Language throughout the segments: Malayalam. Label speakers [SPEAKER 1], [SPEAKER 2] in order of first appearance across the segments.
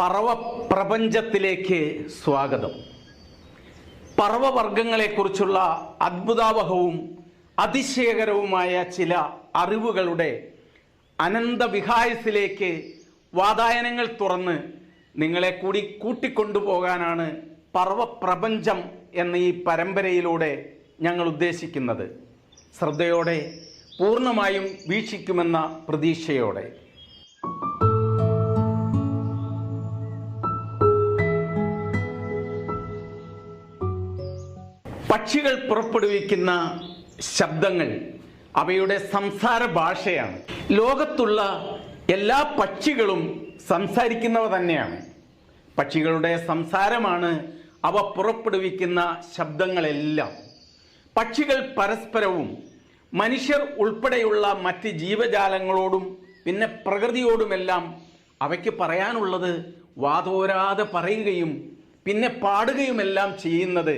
[SPEAKER 1] പറവ പ്രപഞ്ചത്തിലേക്ക് സ്വാഗതം. പറവവർഗങ്ങളെക്കുറിച്ചുള്ള അത്ഭുതാവഹവും അതിശയകരവുമായ ചില അറിവുകളുടെ അനന്തവിഹായസിലേക്ക് വാതായനങ്ങൾ തുറന്ന് നിങ്ങളെ കൂടി കൂട്ടിക്കൊണ്ടുപോകാനാണ് പറവ പ്രപഞ്ചം എന്ന ഈ പരമ്പരയിലൂടെ ഞങ്ങൾ ഉദ്ദേശിക്കുന്നത്. ശ്രദ്ധയോടെ പൂർണമായും വീക്ഷിക്കുമെന്ന പ്രതീക്ഷയോടെ. പക്ഷികൾ പുറപ്പെടുവിക്കുന്ന ശബ്ദങ്ങൾ അവയുടെ സംസാര ഭാഷയാണ്. ലോകത്തുള്ള എല്ലാ പക്ഷികളും സംസാരിക്കുന്നവ തന്നെയാണ്. പക്ഷികളുടെ സംസാരമാണ് അവ പുറപ്പെടുവിക്കുന്ന ശബ്ദങ്ങളെല്ലാം. പക്ഷികൾ പരസ്പരവും മനുഷ്യർ ഉൾപ്പെടെയുള്ള മറ്റ് ജീവജാലങ്ങളോടും പിന്നെ പ്രകൃതിയോടുമെല്ലാം അവയ്ക്ക് പറയാനുള്ളത് വാതോരാതെ പറയുകയും പിന്നെ പാടുകയുമെല്ലാം ചെയ്യുന്നത്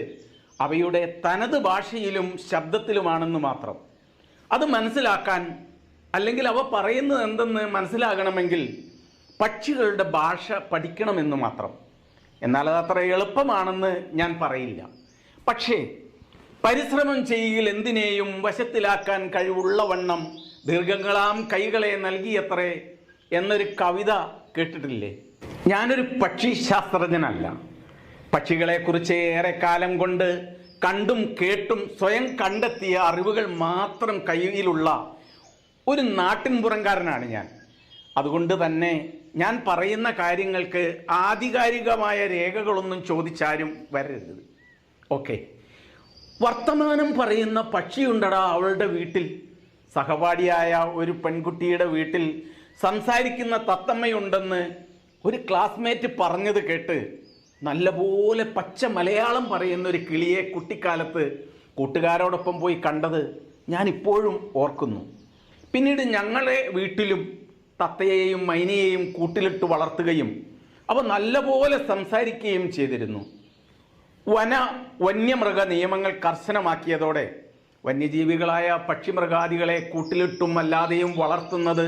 [SPEAKER 1] അവയുടെ തനത് ഭാഷയിലും ശബ്ദത്തിലുമാണെന്ന് മാത്രം. അത് മനസ്സിലാക്കാൻ അല്ലെങ്കിൽ അവ പറയുന്നത് എന്തെന്ന് മനസ്സിലാകണമെങ്കിൽ പക്ഷികളുടെ ഭാഷ പഠിക്കണമെന്ന് മാത്രം. എന്നാൽ അത് അത്ര എളുപ്പമാണെന്ന് ഞാൻ പറയില്ല. പക്ഷേ പരിശ്രമം ചെയ്യുകയിൽ എന്തിനേയും വശത്തിലാക്കാൻ കഴിവുള്ള വണ്ണം ദീർഘങ്ങളാം കൈകളെ നൽകിയത്രേ എന്നൊരു കവിത കേട്ടിട്ടില്ലേ? ഞാനൊരു പക്ഷി ശാസ്ത്രജ്ഞനല്ല. പക്ഷികളെക്കുറിച്ച് ഏറെക്കാലം കൊണ്ട് കണ്ടും കേട്ടും സ്വയം കണ്ടെത്തിയ അറിവുകൾ മാത്രം കയ്യിലുള്ള ഒരു നാട്ടിൻപുറംകാരനാണ് ഞാൻ. അതുകൊണ്ട് തന്നെ ഞാൻ പറയുന്ന കാര്യങ്ങൾക്ക് ആധികാരികമായ രേഖകളൊന്നും ചോദിച്ചാലും വരരുത്. ഓക്കെ. വർത്തമാനം പറയുന്ന പക്ഷിയുണ്ടടാ അവളുടെ വീട്ടിൽ. സഹപാഠിയായ ഒരു പെൺകുട്ടിയുടെ വീട്ടിൽ സംസാരിക്കുന്ന തത്തമ്മയുണ്ടെന്ന് ഒരു ക്ലാസ്മേറ്റ് പറഞ്ഞത് കേട്ട് നല്ലപോലെ പച്ച മലയാളം പറയുന്ന ഒരു കിളിയെ കുട്ടിക്കാലത്ത് കൂട്ടുകാരോടൊപ്പം പോയി കണ്ടത് ഞാനിപ്പോഴും ഓർക്കുന്നു. പിന്നീട് ഞങ്ങളെ വീട്ടിലും തത്തയെയും മൈനയെയും കൂട്ടിലിട്ട് വളർത്തുകയും അവ നല്ലപോലെ സംസാരിക്കുകയും ചെയ്തിരുന്നു. വന വന്യമൃഗ നിയമങ്ങൾ കർശനമാക്കിയതോടെ വന്യജീവികളായ പക്ഷിമൃഗാദികളെ കൂട്ടിലിട്ടും അല്ലാതെയും വളർത്തുന്നത്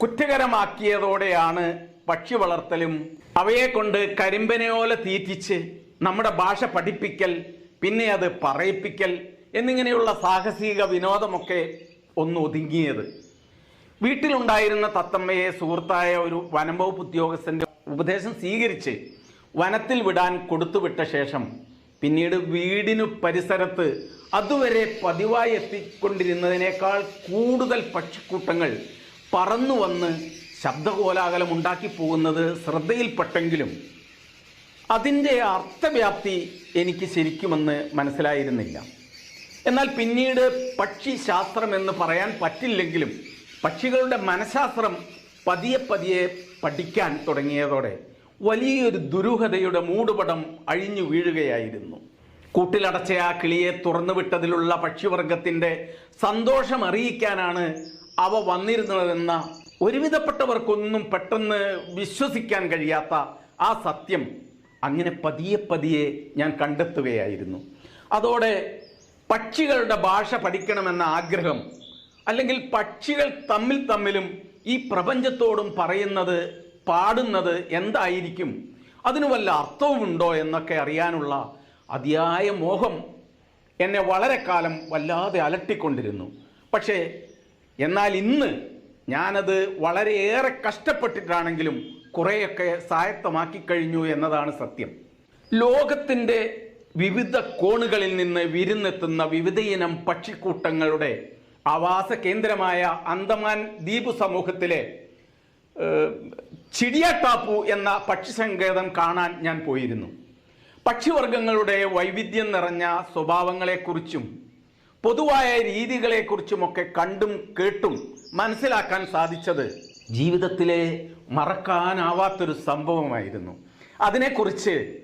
[SPEAKER 1] കുറ്റകരമാക്കിയതോടെയാണ് പക്ഷി വളർത്തലും അവയെ കൊണ്ട് കരിമ്പനയോല തീറ്റിച്ച് നമ്മുടെ ഭാഷ പഠിപ്പിക്കൽ പിന്നെ അത് പറയിപ്പിക്കൽ എന്നിങ്ങനെയുള്ള സാഹസിക വിനോദമൊക്കെ ഒന്ന് ഒതുങ്ങിയത്. വീട്ടിലുണ്ടായിരുന്ന തത്തമ്മയെ സുഹൃത്തായ ഒരു വനംവകുപ്പ് ഉദ്യോഗസ്ഥന്റെ ഉപദേശം സ്വീകരിച്ച് വനത്തിൽ വിടാൻ കൊടുത്തുവിട്ട ശേഷം പിന്നീട് വീടിനു പരിസരത്ത് അതുവരെ പതിവായി എത്തിക്കൊണ്ടിരുന്നതിനേക്കാൾ കൂടുതൽ പക്ഷിക്കൂട്ടങ്ങൾ പറന്നു വന്ന് ശബ്ദകോലാഹലം ഉണ്ടാക്കി പോകുന്നത് ശ്രദ്ധയിൽപ്പെട്ടെങ്കിലും അതിന്റെ അർത്ഥവ്യാപ്തി എനിക്ക് ശരിക്കുമെന്ന് മനസ്സിലായിരുന്നില്ല. എന്നാൽ പിന്നീട് പക്ഷി ശാസ്ത്രം എന്ന് പറയാൻ പറ്റില്ലെങ്കിലും പക്ഷികളുടെ മനഃശാസ്ത്രം പതിയെ പതിയെ പഠിക്കാൻ തുടങ്ങിയതോടെ വലിയൊരു ദുരൂഹതയുടെ മൂടുപടം അഴിഞ്ഞു വീഴുകയായിരുന്നു. കൂട്ടിലടച്ച ആ കിളിയെ തുറന്നു തുറന്നുവിട്ടതിലുള്ള പക്ഷിവർഗത്തിന്റെ സന്തോഷം അറിയിക്കാനാണ് അവ വന്നിരുന്നതെന്ന ഒരുവിധപ്പെട്ടവർക്കൊന്നും പെട്ടെന്ന് വിശ്വസിക്കാൻ കഴിയാത്ത ആ സത്യം അങ്ങനെ പതിയെ പതിയെ ഞാൻ കണ്ടെത്തുകയായിരുന്നു. അതോടെ പക്ഷികളുടെ ഭാഷ പഠിക്കണമെന്ന ആഗ്രഹം അല്ലെങ്കിൽ പക്ഷികൾ തമ്മിൽ തമ്മിലും ഈ പ്രപഞ്ചത്തോടും പറയുന്നത് പാടുന്നത് എന്തായിരിക്കും? അതിനു വല്ല അർത്ഥവുമുണ്ടോ എന്നൊക്കെ അറിയാനുള്ള അതിയായ മോഹം എന്നെ വളരെ കാലം വല്ലാതെ അലട്ടിക്കൊണ്ടിരുന്നു. പക്ഷേ എന്നാൽ ഇന്ന് ഞാനത് വളരെയേറെ കഷ്ടപ്പെട്ടിട്ടാണെങ്കിലും കുറേയൊക്കെ സായത്തമാക്കി കഴിഞ്ഞു എന്നതാണ് സത്യം. ലോകത്തിന്റെ വിവിധ കോണുകളിൽ നിന്ന് വിരുന്നെത്തുന്ന വിവിധയിനം പക്ഷിക്കൂട്ടങ്ങളുടെ ആവാസ കേന്ദ്രമായ അന്തമാൻ ദ്വീപ് സമൂഹത്തിലെ ചിടിയാട്ടാപ്പു എന്ന പക്ഷി സങ്കേതം കാണാൻ ഞാൻ പോയിരുന്നു. പക്ഷിവർഗങ്ങളുടെ വൈവിധ്യം നിറഞ്ഞ സ്വഭാവങ്ങളെക്കുറിച്ചും പൊതുവായ രീതികളെക്കുറിച്ചുമൊക്കെ കണ്ടും കേട്ടും മനസ്സിലാക്കാൻ സാധിച്ചത് ജീവിതത്തിലെ മറക്കാനാവാത്തൊരു സംഭവമായിരുന്നു. അതിനെക്കുറിച്ച്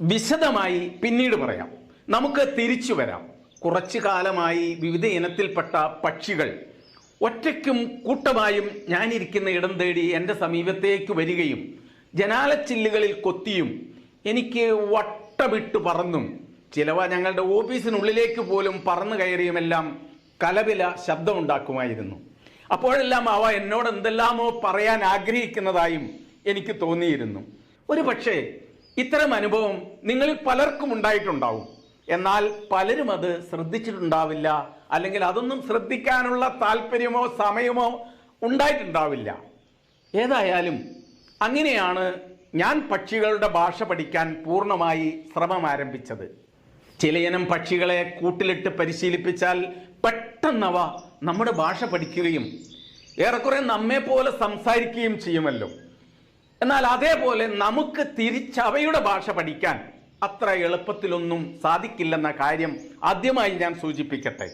[SPEAKER 1] വിശദമായി പിന്നീട് പറയാം. നമുക്ക് തിരിച്ചു വരാം. കുറച്ചു കാലമായി വിവിധ ഇനത്തിൽപ്പെട്ട പക്ഷികൾ ഒറ്റയ്ക്കും കൂട്ടമായും ഞാനിരിക്കുന്ന ഇടം തേടി എന്റെ സമീപത്തേക്ക് വരികയും ജനാലച്ചില്ലുകളിൽ കൊത്തിയും എനിക്ക് വട്ടമിട്ട് പറന്നും. ചിലവ ഞങ്ങളുടെ ഓഫീസിനുള്ളിലേക്ക് പോലും പറന്നു കയറിയുമെല്ലാം കലപില ശബ്ദമുണ്ടാക്കുമായിരുന്നു. അപ്പോഴെല്ലാം അവ എന്നോട് എന്തെല്ലാമോ പറയാൻ ആഗ്രഹിക്കുന്നതായും എനിക്ക് തോന്നിയിരുന്നു. ഒരു പക്ഷേ ഇത്തരം അനുഭവം നിങ്ങളിൽ പലർക്കും ഉണ്ടായിട്ടുണ്ടാവും. എന്നാൽ പലരും അത് ശ്രദ്ധിച്ചിട്ടുണ്ടാവില്ല അല്ലെങ്കിൽ അതൊന്നും ശ്രദ്ധിക്കാനുള്ള താല്പര്യമോ സമയമോ ഉണ്ടായിട്ടുണ്ടാവില്ല. ഏതായാലും അങ്ങനെയാണ് ഞാൻ പക്ഷികളുടെ ഭാഷ പഠിക്കാൻ പൂർണമായി ശ്രമം ആരംഭിച്ചത്. ചിലയിനം പക്ഷികളെ കൂട്ടിലിട്ട് പരിശീലിപ്പിച്ചാൽ പെട്ടെന്നവ നമ്മുടെ ഭാഷ പഠിക്കുകയും ഏറെക്കുറെ നമ്മെ പോലെ സംസാരിക്കുകയും ചെയ്യുമല്ലോ. എന്നാൽ അതേപോലെ നമുക്ക് തിരിച്ചവയുടെ ഭാഷ പഠിക്കാൻ അത്ര എളുപ്പത്തിലൊന്നും സാധിക്കില്ലെന്ന കാര്യം ആദ്യമായി ഞാൻ സൂചിപ്പിക്കട്ടെ.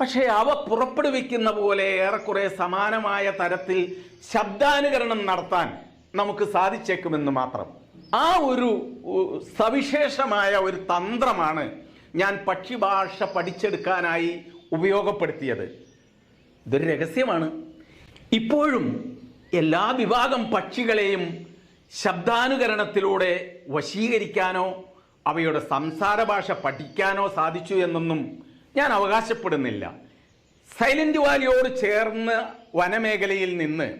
[SPEAKER 1] പക്ഷേ അവ പുറപ്പെടുവിക്കുന്ന പോലെ ഏറെക്കുറെ സമാനമായ തരത്തിൽ ശബ്ദാനുകരണം നടത്താൻ നമുക്ക് സാധിച്ചേക്കുമെന്ന് മാത്രം. ആ ഒരു സവിശേഷമായ ഒരു തന്ത്രമാണ് ഞാൻ പക്ഷിഭാഷ പഠിച്ചെടുക്കാനായി ഉപയോഗപ്പെടുത്തിയത്. ഇതൊരു രഹസ്യമാണ്. ഇപ്പോഴും എല്ലാ വിഭാഗം പക്ഷികളെയും ശബ്ദാനുകരണത്തിലൂടെ വശീകരിക്കാനോ അവയുടെ സംസാര ഭാഷ പഠിക്കാനോ സാധിച്ചു എന്നൊന്നും ഞാൻ അവകാശപ്പെടുന്നില്ല. സൈലന്റ് വാലിയോട് ചേർന്ന് വനമേഖലയിൽ നിന്ന്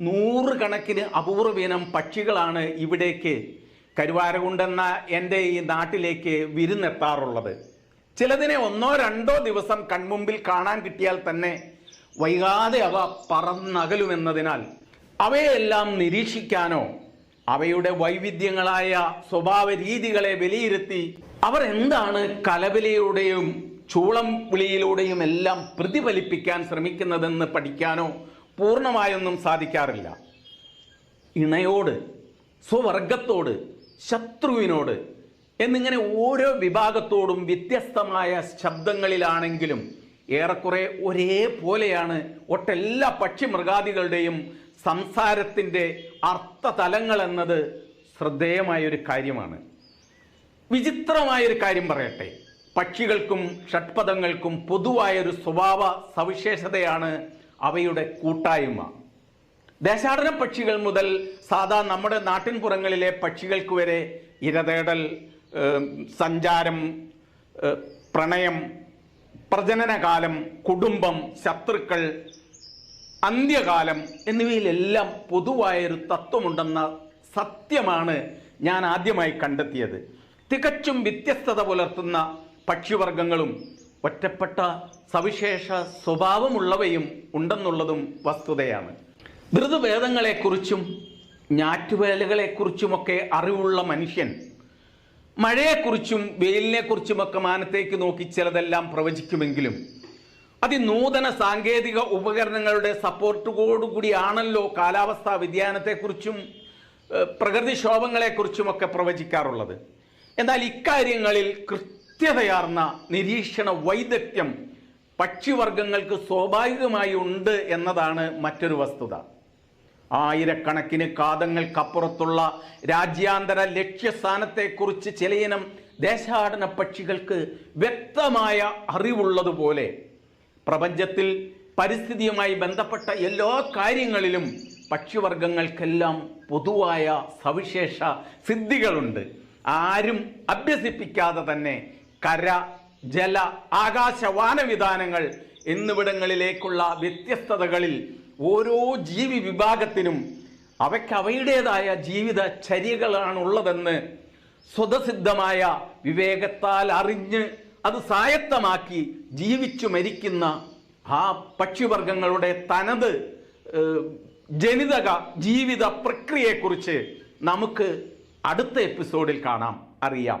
[SPEAKER 1] നൂറുകണക്കിന് അപൂർവീനം പക്ഷികളാണ് ഇവിടേക്ക് കരുവാരകുണ്ടെന്ന എന്റെ ഈ നാട്ടിലേക്ക് വിരുന്നെത്താറുള്ളത്. ചിലതിനെ ഒന്നോ രണ്ടോ ദിവസം കൺമുമ്പിൽ കാണാൻ കിട്ടിയാൽ തന്നെ വൈകാതെ അവ പറന്നകലുമെന്നതിനാൽ അവയെല്ലാം നിരീക്ഷിക്കാനോ അവയുടെ വൈവിധ്യങ്ങളായ സ്വഭാവ രീതികളെ വിലയിരുത്തി അവർ എന്താണ് കലവിലയുടെയും ചൂളം വിളിയിലൂടെയും എല്ലാം പ്രതിഫലിപ്പിക്കാൻ ശ്രമിക്കുന്നതെന്ന് പഠിക്കാനോ പൂർണമായൊന്നും സാധിക്കാറില്ല. ഇണയോട് സ്വവർഗത്തോട് ശത്രുവിനോട് എന്നിങ്ങനെ ഓരോ വിഭാഗത്തോടും വ്യത്യസ്തമായ ശബ്ദങ്ങളിലാണെങ്കിലും ഏറെക്കുറെ ഒരേപോലെയാണ് ഒട്ടെല്ലാ പക്ഷിമൃഗാദികളുടെയും സംസാരത്തിന്റെ അർത്ഥതലങ്ങൾ എന്നത് ശ്രദ്ധേയമായൊരു കാര്യമാണ്. വിചിത്രമായൊരു കാര്യം പറയട്ടെ. പക്ഷികൾക്കും ഷഡ്പദങ്ങൾക്കും പൊതുവായൊരു സ്വഭാവ സവിശേഷതയാണ് അവയുടെ കൂട്ടായ്മ. ദേശാടന പക്ഷികൾ മുതൽ സാധാ നമ്മുടെ നാട്ടിൻപുറങ്ങളിലെ പക്ഷികൾക്ക് വരെ ഇരതേടൽ സഞ്ചാരം പ്രണയം പ്രജനനകാലം കുടുംബം ശത്രുക്കൾ അന്ത്യകാലം എന്നിവയിലെല്ലാം പൊതുവായൊരു തത്വമുണ്ടെന്ന സത്യമാണ് ഞാൻ ആദ്യമായി കണ്ടെത്തിയത്. തികച്ചും വ്യത്യസ്തത പുലർത്തുന്ന പക്ഷിവർഗങ്ങളും ഒറ്റപ്പെട്ട സവിശേഷ സ്വഭാവമുള്ളവയും ഉണ്ടെന്നുള്ളതും വസ്തുതയാണ്. ധൃതുവേദങ്ങളെക്കുറിച്ചും ഞാറ്റുവേലകളെക്കുറിച്ചുമൊക്കെ അറിവുള്ള മനുഷ്യൻ മഴയെക്കുറിച്ചും വെയിലിനെക്കുറിച്ചുമൊക്കെ മാനത്തേക്ക് നോക്കി ചിലതെല്ലാം പ്രവചിക്കുമെങ്കിലും അതിനൂതന സാങ്കേതിക ഉപകരണങ്ങളുടെ സപ്പോർട്ടോടുകൂടിയാണല്ലോ കാലാവസ്ഥാ വ്യതിയാനത്തെക്കുറിച്ചും പ്രകൃതിക്ഷോഭങ്ങളെക്കുറിച്ചുമൊക്കെ പ്രവചിക്കാറുള്ളത്. എന്നാൽ ഇക്കാര്യങ്ങളിൽ കൃത്യതയാർന്ന നിരീക്ഷണ വൈദഗ്ധ്യം പക്ഷിവർഗങ്ങൾക്ക് സ്വാഭാവികമായി ഉണ്ട് എന്നതാണ് മറ്റൊരു വസ്തുത. ആയിരക്കണക്കിന് കാതങ്ങൾക്കപ്പുറത്തുള്ള രാജ്യാന്തര ലക്ഷ്യസ്ഥാനത്തെക്കുറിച്ച് ചിലയിനം ദേശാടന പക്ഷികൾക്ക് വ്യക്തമായ അറിവുള്ളതുപോലെ പ്രപഞ്ചത്തിൽ പരിസ്ഥിതിയുമായി ബന്ധപ്പെട്ട എല്ലാ കാര്യങ്ങളിലും പക്ഷിവർഗങ്ങൾക്കെല്ലാം പൊതുവായ സവിശേഷ സിദ്ധികളുണ്ട്. ആരും അഭ്യസിപ്പിക്കാതെ തന്നെ കര ജല ആകാശ വാനവിധാനങ്ങൾ എന്നിവിടങ്ങളിലേക്കുള്ള വ്യത്യസ്തതകളിൽ ഓരോ ജീവി വിഭാഗത്തിനും അവയ്ക്ക് അവയുടേതായ ജീവിത ചര്യകളാണുള്ളതെന്ന് സ്വതസിദ്ധമായ വിവേകത്താൽ അറിഞ്ഞ് അത് സായത്തമാക്കി ജീവിച്ചു മരിക്കുന്ന ആ പക്ഷിവർഗങ്ങളുടെ തനത് ജനിതക ജീവിത പ്രക്രിയയെക്കുറിച്ച് നമുക്ക് അടുത്ത എപ്പിസോഡിൽ കാണാം. അറിയാം.